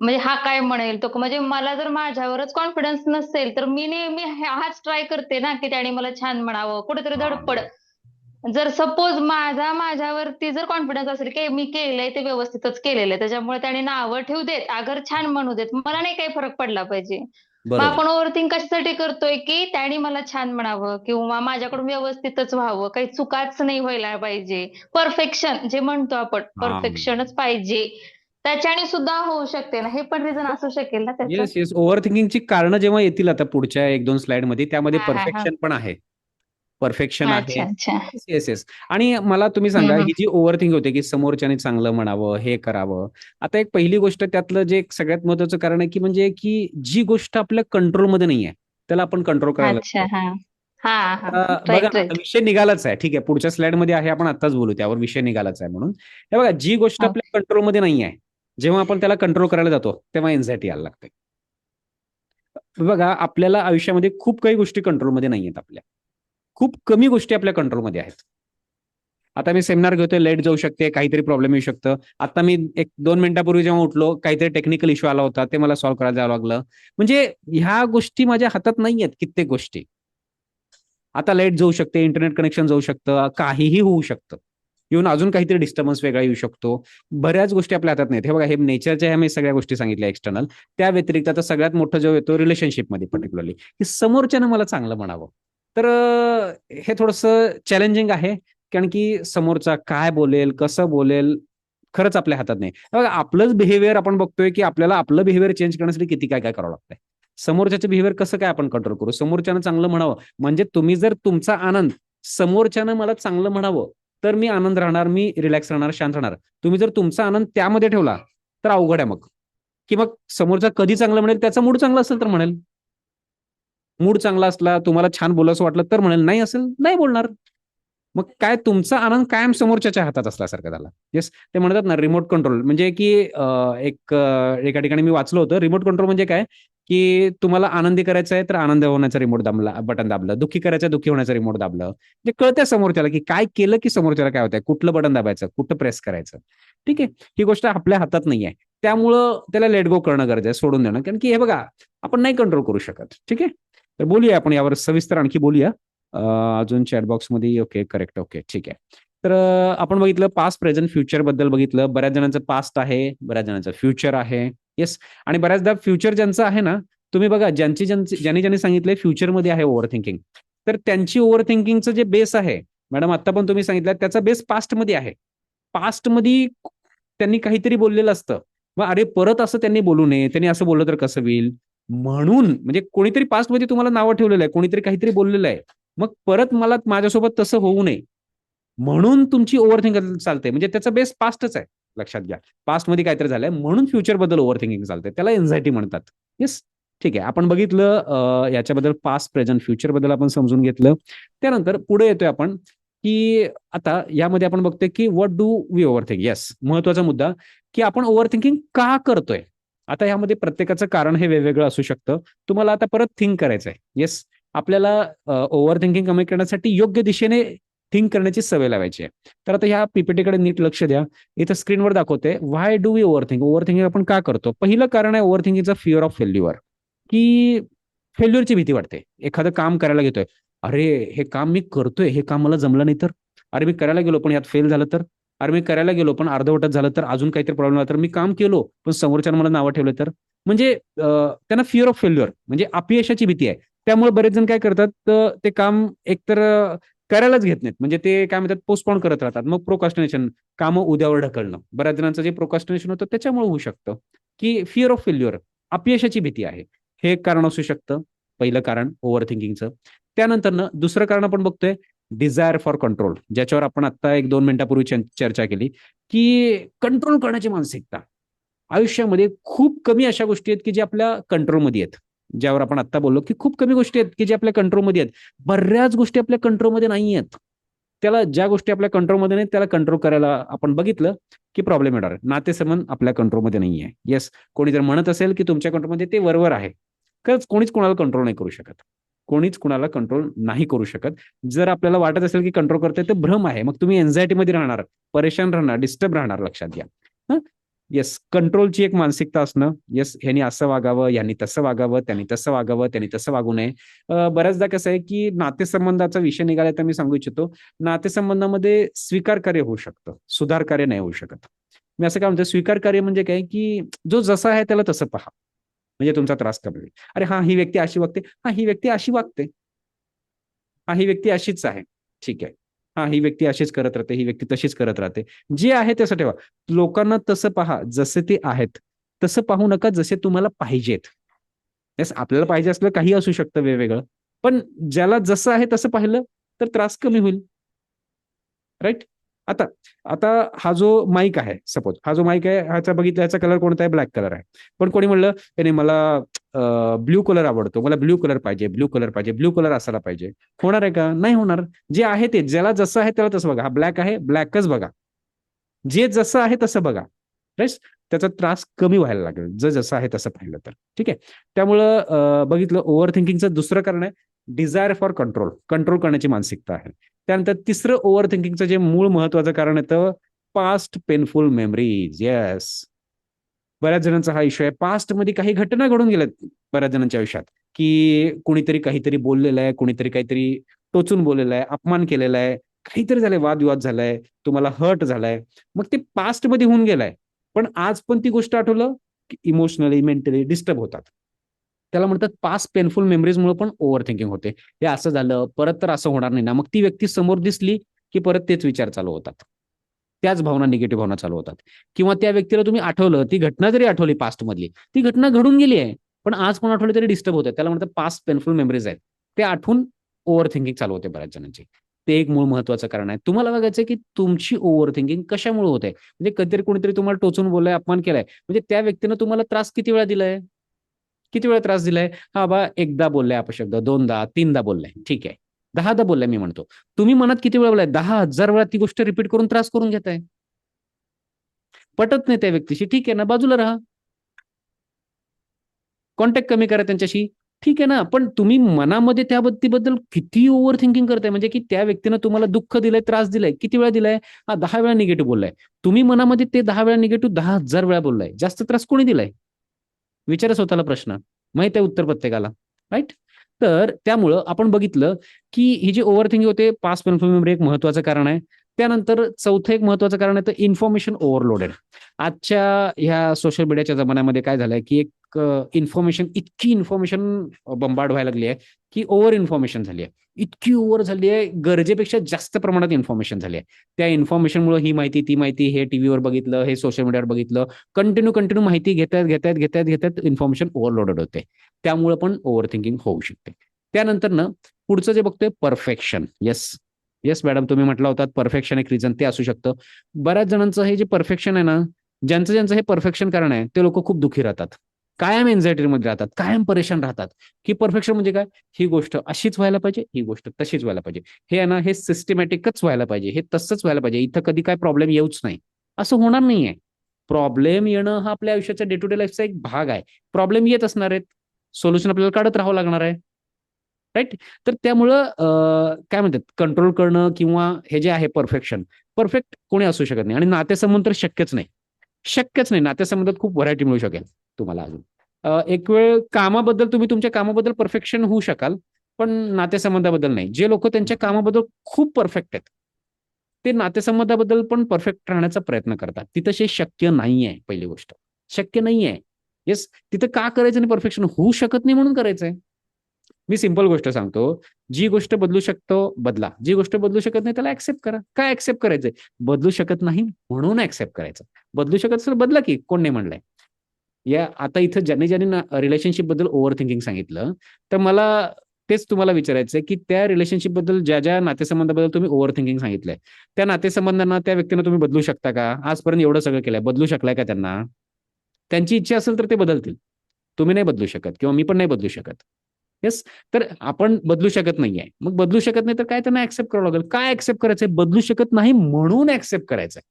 म्हणजे हा काय म्हणेल तो म्हणजे मला जर माझ्यावरच कॉन्फिडन्स नसेल तर मी नेहमी हाच ट्राय करते ना की त्याने मला छान म्हणावं कुठेतरी धडपड. जर सपोज माझा माझ्यावरती जर कॉन्फिडन्स असेल की मी केलंय ते व्यवस्थितच केलेलं आहे त्याच्यामुळे त्याने नावं ठेवू देत अगर छान म्हणू देत मला नाही काही फरक पडला पाहिजे. मग आपण ओव्हरथिंक कशासाठी करतोय की त्याने मला छान म्हणावं किंवा माझ्याकडून व्यवस्थितच व्हावं काही चुकाच नाही व्हायला पाहिजे. परफेक्शन जे म्हणतो आपण. परफेक्शनच पाहिजे. त्याच्याने सुद्धा होऊ शकते ना. हे पण रिझन असू शकेल ना येस येस ओव्हर थिंकिंगची कारणं जेव्हा येतील आता पुढच्या एक दोन स्लाइडमध्ये त्यामध्ये हा, हा, हा. परफेक्शन पण आहे. परफेक्शन आहे. अच्छा येस येस आणि मला तुम्ही सांगा हम्म, ही जी ओव्हर थिंक होते की समोरच्याने चांगलं म्हणावं हे करावं आता एक पहिली गोष्ट त्यातलं जे एक सगळ्यात महत्वाचं कारण आहे की म्हणजे की जी गोष्ट आपल्या कंट्रोलमध्ये नाही आहे त्याला आपण कंट्रोल करायला अच्छा हा. हा हा. बघा राईट आता राईट विषय निघालाच आहे. ठीक आहे. पुढच्या स्लाइडमध्ये आहे आपण आताच बोलू त्यावर विषय निघालाच आहे म्हणून. हे बघा जी गोष्ट. आपल्या कंट्रोलमध्ये नाही आहे जेव्हा आपण त्याला कंट्रोल करायला जातो तेव्हा एन्झायटी यायला लागते. बघा आपल्याला आयुष्यामध्ये खूप काही गोष्टी कंट्रोलमध्ये नाही आहेत आपल्या. खूप कमी गोष्टी आपल्या कंट्रोलमध्ये आहेत. आता मी सेमिनार घेतोय लेट जाऊ शकते काहीतरी प्रॉब्लेम येऊ शकतं. आता मी एक दोन मिनिटापूर्वी जेव्हा उठलो काहीतरी टेक्निकल इश्यू आला होता ते मला सॉल्व्ह करायला जावं लागलं. म्हणजे ह्या गोष्टी माझ्या हातात नाही आहेत कित्येक गोष्टी. आता लाइट जाऊ शकते इंटरनेट कनेक्शन जाऊ शकतं काहीही होऊ शकतं. येऊन अजून काहीतरी डिस्टर्बन्स वेगळा येऊ शकतो. बऱ्याच गोष्टी आपल्या हातात नाहीत. हे बघा हे नेचरच्या ह्या मी सगळ्या गोष्टी सांगितल्या एक्सटर्नल त्या व्यतिरिक्त आता सगळ्यात मोठं जो येतो रिलेशनशिपमध्ये पर्टिक्युलरली की समोरच्यानं मला चांगलं म्हणावं. तर हे थोडंसं चॅलेंजिंग आहे कारण की समोरचा काय बोलेल कसं बोलेल खरंच आपल्या हातात नाही. बघा आपलंच बिहेवियर आपण बघतोय की आपल्याला आपलं बिहेवियर चेंज करण्यासाठी किती काय काय करावं लागतंय. समोरच्याचं बिहेवियर कसं काय आपण कंट्रोल करू? समोरच्यानं चांगलं म्हणावं. म्हणजे तुम्ही जर तुमचा आनंद समोरच्यानं मला चांगलं म्हणावं तर मी आनंद राहणार मी रिलॅक्स राहणार शांत राहणार. तुम्ही जर तुमचा आनंद त्यामध्ये ठेवला तर अवघड आहे मग. की मग समोरचा कधी चांगलं म्हणेल त्याचा मूड चांगला असेल तर म्हणेल. मूड चांगला असला तुम्हाला छान बोलायचं वाटलं तर म्हणेल नाही असेल नाही बोलणार. मग काय तुमचा आनंद कायम समोरच्याच्या हातात असल्यासारखा झाला? येस ते म्हणतात ना रिमोट कंट्रोल म्हणजे की एक एका ठिकाणी मी वाचलं होतं. रिमोट कंट्रोल म्हणजे काय? की तुम्हाला आनंदी करायचं आहे तर आनंद होण्याचा रिमोट दाबला बटन दाबलं. दुःखी करायचं आहे, दुःखी होण्याचा रिमोट दाबलं. म्हणजे कळतंय समोरच्याला की काय केलं की समोरच्याला काय होतंय? कुठलं बटन दाबायचं? कुठं प्रेस करायचं? ठीक आहे? ही गोष्ट आपल्या हातात नाही आहे. त्यामुळं त्याला लेट गो करणं गरजेचं आहे सोडून देणं. कारण की हे बघा आपण नाही कंट्रोल करू शकत. ठीक आहे? तर बोलूया आपण यावर सविस्तर आणखी बोलूया. अजून चॅटबॉक्समध्ये ओके करेक्ट ओके ठीक आहे. तर आपण बघितलं पास्ट प्रेझेंट फ्युचरबद्दल बघितलं. बऱ्याच जणांचं पास्ट आहे बऱ्याच जणांचं फ्युचर आहे. येस आणि बऱ्याचदा फ्युचर ज्यांचं आहे ना तुम्ही बघा ज्यांची ज्यांची ज्यांनी ज्यांनी सांगितलंय फ्युचरमध्ये आहे ओव्हर थिंकिंग तर त्यांची ओव्हर थिंकिंगचं जे बेस आहे मॅडम आता पण तुम्ही सांगितलं त्याचा बेस पास्टमध्ये आहे. पास्टमध्ये त्यांनी काहीतरी बोललेलं असतं. मग अरे परत असं त्यांनी बोलू नये त्यांनी असं बोललं तर कसं होईल? म्हणून म्हणजे कोणीतरी पास्टमध्ये तुम्हाला नावं ठेवलेलं आहे कोणीतरी काहीतरी बोललेलं आहे. मग परत मला माझ्यासोबत तसं होऊ नये. म्हणून तुमची ओव्हर थिंकिंग चालते. म्हणजे त्याचा बेस पास्टच आहे. लक्षात घ्या. पास्टमध्ये काहीतरी झालंय. म्हणून फ्युचरबद्दल ओव्हर थिंकिंग चालते. त्याला एन्झायटी म्हणतात. येस ठीक आहे. आपण बघितलं याच्याबद्दल पास्ट प्रेझेंट फ्युचरबद्दल आपण समजून घेतलं. त्यानंतर पुढे येतोय आपण की आता यामध्ये आपण बघतोय की what do we over think yes महत्त्वाचा मुद्दा की आपण ओव्हर थिंकिंग का करतोय? आता यामध्ये प्रत्येकाचं कारण हे वेगवेगळं असू शकतं. तुम्हाला आता परत थिंक करायचं आहे येस आपल्याला ओव्हर थिंकिंग कमी करण्यासाठी योग्य दिशेने थिंक करण्याची सवय लावायची आहे. तर आता ह्या पीपीटीकडे नीट लक्ष द्या. इथं स्क्रीनवर दाखवते why do we over think over thinking आपण का करतो? पहिलं कारण आहे ओव्हर थिंकिंगचा फिअर ऑफ फेल्युअर की फेल्युअरची भीती वाटते. एखादं काम करायला घेतोय. अरे हे काम मी करतोय हे काम मला जमलं नाही तर? अरे मी करायला गेलो पण यात फेल झालं तर? अरे मी करायला गेलो पण अर्धवटच झालं तर? अजून काहीतरी प्रॉब्लेम आला तर? मी काम केलो पण समोरच्यानं मला नावं ठेवलं तर? म्हणजे त्यांना फिअर ऑफ फेल्युअर म्हणजे अपयशाची भीती आहे. त्यामुळे बरेच जण काय करतात तर ते काम एकतर करायलाच घेत नाहीत. म्हणजे ते काय म्हणतात पोस्टपोन करत राहतात. मग प्रोकास्टिनेशन कामं उद्यावर ढकलणं. बऱ्याच जणांचं जे प्रोकास्टिनेशन होतं त्याच्यामुळे होऊ शकतं. की फिअर ऑफ फेल्युअर अपयशाची भीती आहे. हे एक कारण असू शकतं. पहिलं कारण ओव्हर थिंकिंगचं त्यानंतर दुसरं कारण आपण बघतोय डिझायर फॉर कंट्रोल ज्याच्यावर आपण आता एक दोन मिनिटापूर्वी चर्चा केली की कंट्रोल करण्याची मानसिकता. आयुष्यामध्ये खूप कमी अशा गोष्टी आहेत की जे आपल्या कंट्रोलमध्ये आहेत. ज्यावर आपण आता बोललो की खूप कमी गोष्टी आहेत की ज्या आपल्या कंट्रोलमध्ये आहेत. बऱ्याच गोष्टी आपल्या कंट्रोलमध्ये नाही आहेत. त्याला ज्या गोष्टी आपल्या कंट्रोलमध्ये नाहीत त्याला कंट्रोल करायला आपण बघितलं की प्रॉब्लेम येणार नातेसंबंध आपल्या कंट्रोलमध्ये नाही आहे येस कोणी जर म्हणत असेल की तुमच्या कंट्रोलमध्ये ते वरवर आहे खरंच कोणीच कोणाला कंट्रोल नाही करू शकत. कोणीच कुणाला कंट्रोल नाही करू शकत. जर आपल्याला वाटत असेल की कंट्रोल करते तर भ्रम आहे. मग तुम्ही एन्झायटीमध्ये राहणार परेशान राहणार डिस्टर्ब राहणार लक्षात घ्या. येस कंट्रोलची एक मानसिकता असणं. येस ह्यानी असं वागावं यांनी तसं वागावं त्यांनी तसं वागावं त्यांनी तसं वागू नये. बऱ्याचदा कसं आहे की नातेसंबंधाचा विषय निघाला तर मी सांगू इच्छितो नातेसंबंधामध्ये स्वीकार कार्य होऊ शकतं सुधार कार्य नाही होऊ शकत. मी असं काय म्हणतो स्वीकार कार्य म्हणजे काय की जो जसा आहे त्याला तसं पहा. म्हणजे तुमचा त्रास कमी होईल. अरे हा ही व्यक्ती अशी वागते हा ही व्यक्ती अशी वागते. हा ही व्यक्ती अशीच आहे. ठीक आहे. हा ही व्यक्ती अशीच करत राहते ही व्यक्ती तशीच करत राहते. जे आहे तसं ठेवा. लोकांना तसं पहा जसे ते आहेत तसं पाहू नका जसे तुम्हाला पाहिजेत. येस आपल्याला पाहिजे असलं काही असू शकतं वेगवेगळं पण ज्याला जसं आहे तसं पाहिलं तर त्रास कमी होईल. राईट आता आता हा जो माईक आहे सपोज हा जो माईक आहे ह्याचा बघितला ह्याचा कलर कोणता आहे? ब्लॅक कलर आहे. पण कोणी म्हणलं नाही मला ब्ल्यू कलर आवडतो. मला ब्ल्यू कलर पाहिजे ब्ल्यू कलर पाहिजे ब्ल्यू कलर असायला पाहिजे. होणार आहे का? नाही होणार. जे आहे ते ज्याला जसं आहे त्याला तसं बघा. हा ब्लॅक आहे ब्लॅकच बघा. जे जसं आहे तसं बघा. राईट त्याचा त्रास कमी व्हायला लागेल. जर जसं आहे तसं पाहिलं तर. ठीक आहे? त्यामुळं बघितलं ओव्हर थिंकिंगचं दुसरं कारण आहे डिझायर फॉर कंट्रोल कंट्रोल करण्याची मानसिकता आहे. त्यानंतर तिसरं ओव्हर थिंकिंगचं जे मूळ महत्वाचं कारण येतं पास्ट पेनफुल मेमरीज येस बऱ्याच जणांचा हा इश्यू आहे. पास्टमध्ये काही घटना घडून गेल्यात बऱ्याच जणांच्या आयुष्यात. की कुणीतरी काहीतरी बोललेलं आहे कुणीतरी काहीतरी टोचून बोललेलं आहे अपमान केलेला आहे काहीतरी झालंय वादविवाद झालाय तुम्हाला हर्ट झालाय. मग ते पास्टमध्ये होऊन गेलाय. पण आज पण ती गोष्ट आठवलं? की इमोशनली मेंटली डिस्टर्ब होतात. त्याला म्हणतात पास्ट पेनफुल मेमरीजमुळे पण ओव्हर थिंकिंग होते. हे असं झालं परत तर असं होणार नाही ना. मग ती व्यक्ती समोर दिसली की परत तेच विचार चालू होतात. त्याच भावना निगेटिव्ह भावना चालू होतात. किंवा त्या व्यक्तीला तुम्ही आठवलं ती घटना जरी आठवली पास्ट मधली ती घटना घडून गेली आहे पण आज पण आठवली तरी डिस्टर्ब होते. त्याला म्हणतात पास्ट पेनफुल मेमरीज आहेत. ते आठवून ओव्हर थिंकिंग चालू होते बऱ्याच जणांची. ते एक मूळ महत्वाचं कारण आहे. तुम्हाला बघायचं की तुमची ओव्हर थिंकिंग कशामुळे होते? म्हणजे कधीतरी कोणीतरी तुम्हाला टोचून बोललाय अपमान केलाय. म्हणजे त्या व्यक्तीनं तुम्हाला त्रास किती वेळा दिलाय? किती वेळा त्रास दिलाय? हा बा एकदा बोललाय अपशब्द दोनदा तीनदा बोललाय. ठीक आहे. दहादा बोललाय मी म्हणतो. तुम्ही मनात किती वेळा बोलाय दहा हजार वेळा ती गोष्ट रिपीट करून त्रास करून घेताय. पटत नाही त्या व्यक्तीशी. ठीक आहे ना बाजूला राहा. कॉन्टॅक्ट कमी करा त्यांच्याशी. ठीक आहे ना पण तुम्ही मनामध्ये त्या व्यक्तीबद्दल किती ओव्हर थिंकिंग करताय? म्हणजे की त्या व्यक्तीनं तुम्हाला दुःख दिलंय त्रास दिलाय किती वेळा दिलाय? हा दहा वेळा निगेटिव्ह बोललाय. तुम्ही मनामध्ये ते दहा वेळा निगेटिव्ह दहा हजार वेळा बोललाय. जास्त त्रास कोणी दिलाय? विचारा स्वतःला प्रश्न. माहीत आहे उत्तर प्रत्येकाला. राईट तर त्यामुळं आपण बघितलं की ही जी ओव्हर थिंकिंग होते पास पेनफुल मेमरी एक महत्वाचं कारण आहे. त्यानंतर चौथं एक महत्वाचं कारण आहे तर इन्फॉर्मेशन ओव्हरलोडेड आजच्या ह्या सोशल मीडियाच्या जमान्यामध्ये काय झालंय की एक इन्फॉर्मेशन इतकी इन्फॉर्मेशन बंबाड व्हायला लागली आहे की ओव्हर इन्फॉर्मेशन झाली आहे. इतकी ओव्हर झाली आहे गरजेपेक्षा जास्त प्रमाणात इन्फॉर्मेशन झाली आहे. त्या इन्फॉर्मेशनमुळे ही माहिती ती माहिती हे टीव्हीवर बघितलं हे सोशल मीडियावर बघितलं कंटिन्यू कंटिन्यू माहिती घेतात घेतात घेतात घेतात इन्फॉर्मेशन ओव्हरलोडेड होते. त्यामुळे पण ओव्हर थिंकिंग होऊ शकते. त्यानंतर ना पुढचं जे बघतोय परफेक्शन येस येस मॅडम तुम्ही म्हटलं होतात परफेक्शन एक रिझन ते असू शकतं. बऱ्याच जणांचं हे जे परफेक्शन आहे ना ज्यांचं ज्यांचं हे परफेक्शन कारण आहे ते लोक खूप दुखी राहतात. कायम एन्झायटीमध्ये राहतात कायम परेशान राहतात. की परफेक्शन म्हणजे काय? ही गोष्ट अशीच व्हायला पाहिजे ही गोष्ट तशीच व्हायला पाहिजे. हे आहे ना हे सिस्टमॅटिकच व्हायला पाहिजे हे तसंच व्हायला पाहिजे. इथं कधी काय प्रॉब्लेम येऊच नाही. असं होणार नाहीये. प्रॉब्लेम येणं हा आपल्या आयुष्याचा डे टू डे लाईफचा एक भाग आहे. प्रॉब्लेम येत असणार आहेत. सोल्युशन आपल्याला काढत राहावं लागणार आहे. राईट तर त्यामुळं काय म्हणतात? कंट्रोल करणं किंवा हे जे आहे परफेक्शन परफेक्ट कोणी असू शकत नाही. आणि नातेसंबंध तर शक्यच नाही. शक्यच नाही. नातेसंबंधात खूप व्हरायटी मिळू शकेल तुम्हाला अजून. एक वेळ कामाबद्दल तुम्ही तुमच्या कामाबद्दल परफेक्शन होऊ शकाल पण नातेसंबंधाबद्दल नाही. जे लोक त्यांच्या कामाबद्दल खूप परफेक्ट आहेत ते नातेसंबंधाबद्दल पण परफेक्ट राहण्याचा प्रयत्न करतात. तिथं हे शक्य नाही आहे पहिली गोष्ट. शक्य नाही आहे येस तिथं का करायचं आणि परफेक्शन होऊ शकत नाही म्हणून करायचंय. मी सिंपल गोष्ट सांगतो. जी गोष्ट बदलू शकतो बदला. जी गोष्ट बदलू शकत नाही त्याला ऍक्सेप्ट करा. काय ऍक्सेप्ट करायचंय? बदलू शकत नाही म्हणून ऍक्सेप्ट करायचं. बदलू शकत असेल बदला की कोण नाही म्हणलंय. या आता इथं ज्यांनी ज्यांनी रिलेशनशिपबद्दल ओव्हर थिंकिंग सांगितलं तर मला तेच तुम्हाला विचारायचं की त्या रिलेशनशिपबद्दल ज्या ज्या नातेसंबंधाबद्दल तुम्ही ओव्हर थिंकिंग सांगितलंय त्या नातेसंबंधांना त्या व्यक्तींना तुम्ही बदलू शकता का? आजपर्यंत एवढं सगळं केलंय बदलू शकलाय का त्यांना? त्यांची इच्छा असेल तर ते बदलतील. तुम्ही नाही बदलू शकत किंवा मी पण नाही बदलू शकत. येस तर आपण बदलू शकत नाहीये. मग बदलू शकत नाही तर काय त्यांना ऍक्सेप्ट करावं लागेल? काय ऍक्सेप्ट करायचंय? बदलू शकत नाही म्हणून ऍक्सेप्ट करायचंय.